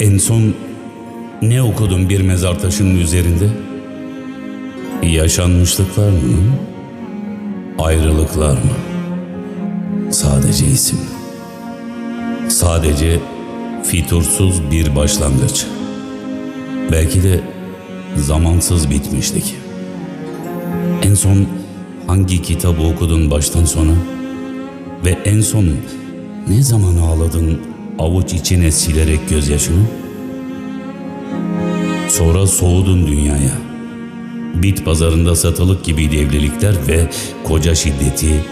En son ne okudun bir mezar taşının üzerinde? Yaşanmışlıklar mı? Ayrılıklar mı? Sadece isim. Sadece fitursuz bir başlangıç. Belki de zamansız bitmiştik. En son hangi kitabı okudun baştan sona? Ve en son ne zaman ağladın avuç içine silerek gözyaşını? Sonra soğudun dünyaya. Bit pazarında satılık gibiydi evlilikler ve koca şiddeti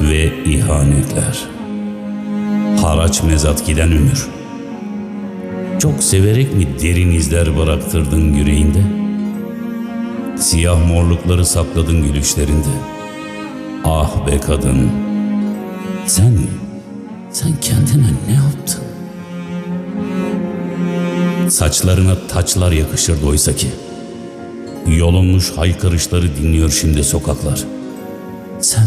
ve ihanetler. Haraç mezat giden ömür. Çok severek mi derin izler bıraktırdın yüreğinde? Siyah morlukları sakladın gülüşlerinde. Ah be kadın, sen, sen kendine ne Saçlarına taçlar yakışırdı oysa ki. Yolunmuş haykırışları dinliyor şimdi sokaklar. Sen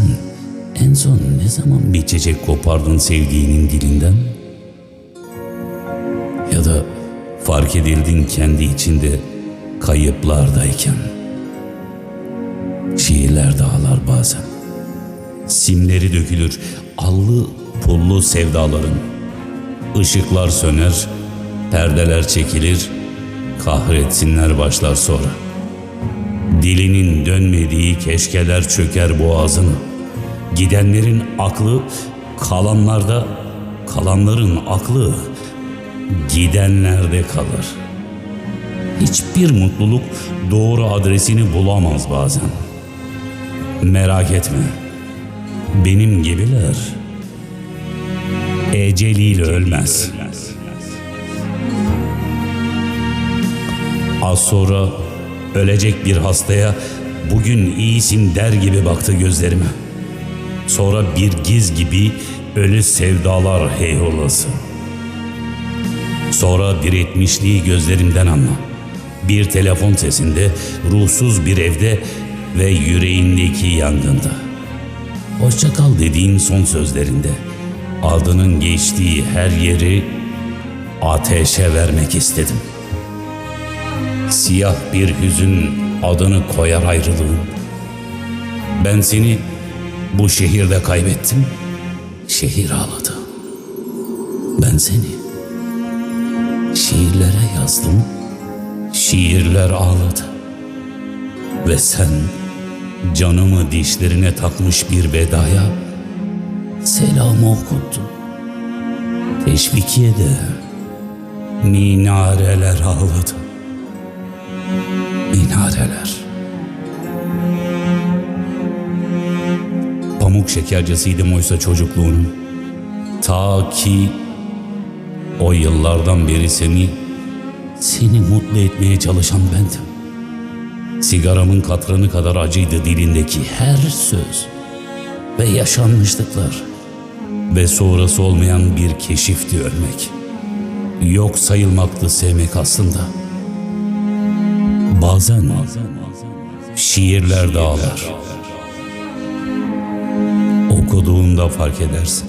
en son ne zaman bir çiçek kopardın sevdiğinin dilinden? Ya da fark edildin kendi içinde kayıplardayken. Şiirler dağlar bazen. Simleri dökülür allı pullu sevdaların. Işıklar söner, perdeler çekilir, kahretsinler başlar sonra. Dilinin dönmediği keşkeler çöker boğazını. Gidenlerin aklı kalanlarda, kalanların aklı gidenlerde kalır. Hiçbir mutluluk doğru adresini bulamaz bazen. Merak etme. Benim gibiler eceliyle ölmez. Az sonra ölecek bir hastaya bugün iyisin der gibi baktı gözlerime. Sonra bir giz gibi ölü sevdalar heyholası. Sonra bir etmişliği gözlerimden anla. Bir telefon sesinde, ruhsuz bir evde ve yüreğindeki yangında. Hoşça kal dediğin son sözlerinde. Adının geçtiği her yeri ateşe vermek istedim. Siyah bir hüzün adını koyar ayrılığın. Ben seni bu şehirde kaybettim. Şehir ağladı. Ben seni şiirlere yazdım. Şiirler ağladı. Ve sen canımı dişlerine takmış bir vedaya selamı okuttun. Teşvikiye'de minareler ağladı. Minareler. Pamuk şekercisiydim oysa çocukluğunun. Ta ki o yıllardan beri seni, seni mutlu etmeye çalışan bendim. Sigaramın katranı kadar acıydı dilindeki her söz ve yaşanmışlıklar ve sonrası olmayan bir keşifti ölmek. Yok sayılmaktı sevmek aslında. Bazen şiirler dağlar. Okuduğunda fark edersin.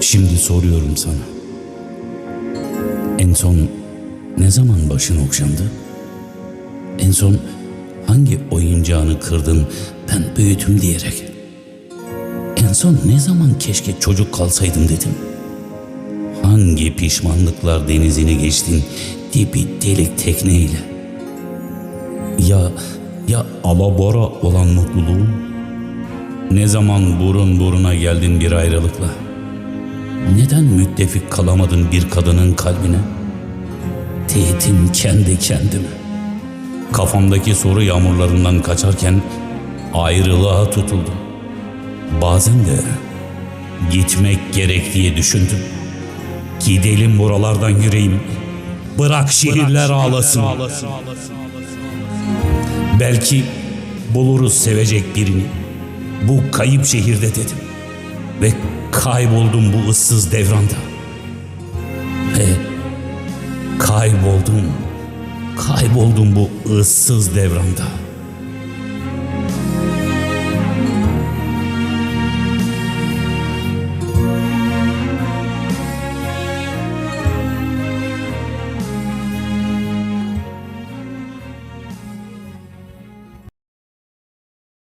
Şimdi soruyorum sana. En son ne zaman başın okşandı? En son hangi oyuncağını kırdın ben büyüdüm diyerek? En son ne zaman keşke çocuk kalsaydım dedim? Hangi pişmanlıklar denizini geçtin dibi delik tekneyle? Ya ya alabora olan mutluluğun? Ne zaman burun buruna geldin bir ayrılıkla? Neden müttefik kalamadın bir kadının kalbine? Teğetim kendi kendime. Kafamdaki soru yağmurlarından kaçarken ayrılığa tutuldum. Bazen de gitmek gerek diye düşündüm. Gidelim buralardan yüreğim. Bırak şehirler ağlasın. Belki buluruz sevecek birini. Bu kayıp şehirde dedim. Ve kayboldum bu ıssız devranda. Ve kayboldum, kayboldum bu ıssız devranda.